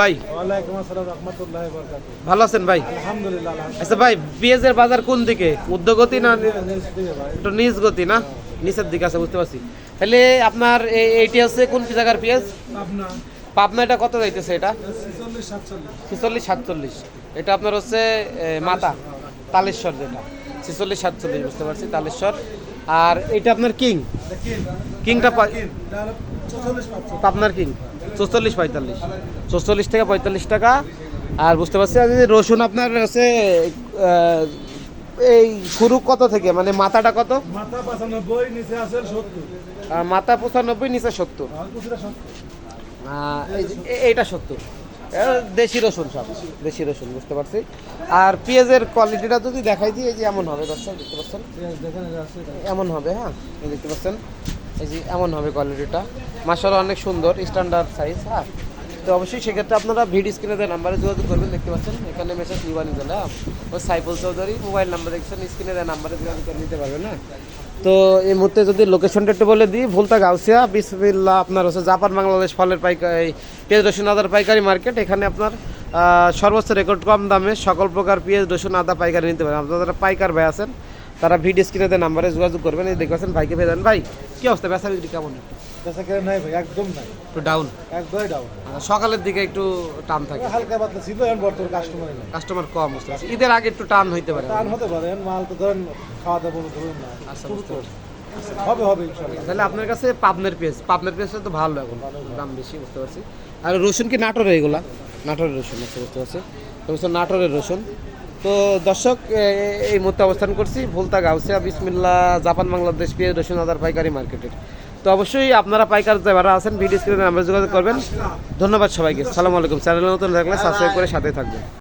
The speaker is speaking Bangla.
ভাই। ভালো আছেন ভাই? আচ্ছা ভাই বাজার কোন দিকে? উদ্যোগতি না একটু গতি না? নিচের দিকে আছে বুঝতে পারছি। তাহলে আপনার এইটি কোন জায়গার পেঁয়াজ? পাবনা। এটা কত যাইতেছে এটা? ছিচল্লিশ সাতচল্লিশ। এটা আপনার হচ্ছে মাতা। তালেশ্বর যেটা। ছিচল্লিশ সাতচল্লিশ বুঝতে পারছি তালেশ্বর। আর এটা আপনার কিং? কিংটা পাবনার কিং? চৌচল্লিশ পঁয়তাল্লিশ। চৌচল্লিশ থেকে পঁয়তাল্লিশ টাকা। আর বুঝতে পারছি আর এই যে রসুন আপনার আছে এই শুরু কত থেকে? মানে মাথাটা কত? মাথা পাঁচানব্বই নিচে আছে সত্তর। মাথা পঁচানব্বই নিচে সত্তর। এইটা সত্তর। দেশি রসুন সব দেশি রসুন বুঝতে পারছি। আর পেঁয়াজের কোয়ালিটিটা যদি দেখাই দিই এই যে এমন হবে দর্শক দেখতে পাচ্ছেন। এমন হবে হ্যাঁ দেখতে পাচ্ছেন? এই যে এমন হবে কোয়ালিটিটা মাসাল অনেক সুন্দর স্ট্যান্ডার্ড সাইজ হ্যাঁ? তো অবশ্যই সেক্ষেত্রে আপনারা ভিডিও স্ক্রিনে দেওয়া নাম্বারে যোগাযোগ করবেন, দেখতে পাচ্ছেন, এখানে মেসেজ নিবানি জেলা ও সাইফুল চৌধুরী মোবাইল নাম্বার দেখছেন, স্ক্রিনে দেওয়া নাম্বারে যোগাযোগ করে নিতে পারবেন না তো এই মুহূর্তে যদি লোকেশনটা একটু বলে দিই, ভুলতা গাউসিয়া বিসমিল্লা আপনার হচ্ছে জাপান, বাংলাদেশ, ফলের পাইকারি পেঁয়াজ রসুন আদার পাইকারি মার্কেট, এখানে আপনার সর্বোচ্চ রেকর্ড কম দামে সকল প্রকার পেঁয়াজ, রসুন, আদা পাইকারি নিতে পারেন। আপনারা পাইকার ভাই আছেন তারা ভিডিও স্ক্রিনে দেওয়া নাম্বারে যোগাযোগ করবেন এই দেখবেন ভাইকে পেয়ে ভাই কি অবস্থা? বেচা বিক্রি কেমন? বেচা কেনা নাই ভাই? একদম নাই। একটু ডাউন একদমই ডাউন সকালের দিকে একটু টান থাকে। হালকা পাতলা ছিল এখন বর্তমান কাস্টমারই নাই। কাস্টমার কম বুঝতে ঈদের আগে একটু টান হইতে পারে। টান হতে পারে মাল তো ধরেন খাওয়া দাওয়া বলে ধরুন না। আচ্ছা, বুঝতে হবে হবে তাহলে আপনার কাছে পাবনের পেঁয়াজ। পাবনের পেঁয়াজটা তো ভালো এখন দাম বেশি বুঝতে পারছি। আর রসুন কি নাটোরের এগুলা? নাটোরের রসুন আছে বুঝতে পারছি। নাটোরের রসুন। তো দর্শক এই মুহূর্তে অবস্থান করছি ভুলতা গাউসিয়া বিসমিল্লা জাপান, বাংলাদেশ পেয়ে রসুন আদার পাইকারি মার্কেটের তো অবশ্যই আপনারা পাইকার যারা আছেন, ভিডিও স্ক্রিনে নাম্বার যোগাযোগ করবেন। ধন্যবাদ সবাইকে। সালাম আলাইকুম। চ্যানেলের নতুন থাকলে সাবস্ক্রাইব করে সাথে থাকবেন।